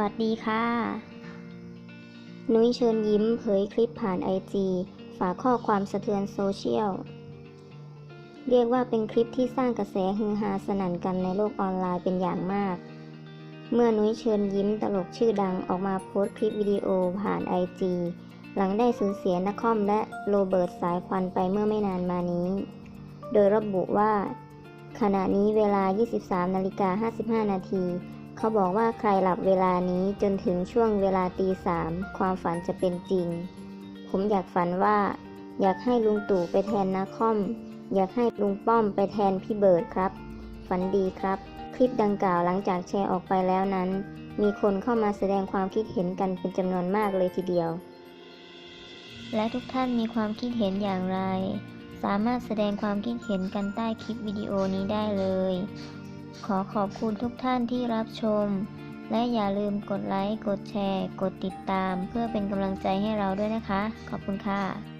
วัสดีค่ะ นุ้ยเชิญยิ้มเผยคลิปผ่านไอจีฝากข้อความสะเทือนโซเชียล เรียกว่าเป็นคลิปที่สร้างกระแสฮือฮาสนั่นกันในโลกออนไลน์เป็นอย่างมาก เมื่อนุ้ยเชิญยิ้มตลกชื่อดังออกมาโพสต์คลิปวิดีโอผ่านไอจีหลังได้สูญเสียนักคอมและโรเบิร์ตสายควันไปเมื่อไม่นานมานี้ โดยระบุว่า ขณะนี้เวลา 23นาฬิกา55 นาที เขาบอกว่าใครหลับเวลานี้จนถึงช่วงเวลาตีสามความฝันจะเป็นจริง ผมอยากฝันว่า อยากให้ลุงตู่ไปแทนนาคอม อยากให้ลุงป้อมไปแทนพี่เบิร์ดครับ ฝันดีครับ คลิปดังกล่าวหลังจากแชร์ออกไปแล้วนั้น มีคนเข้ามาแสดงความคิดเห็นกันเป็นจำนวนมากเลยทีเดียว และทุกท่านมีความคิดเห็นอย่างไร สามารถแสดงความคิดเห็นกันใต้คลิปวิดีโอนี้ได้เลย ขอขอบคุณทุกท่านที่รับชม และอย่าลืมกดไลค์ กดแชร์ กดติดตาม เพื่อเป็นกำลังใจให้เราด้วยนะคะ ขอบคุณค่ะ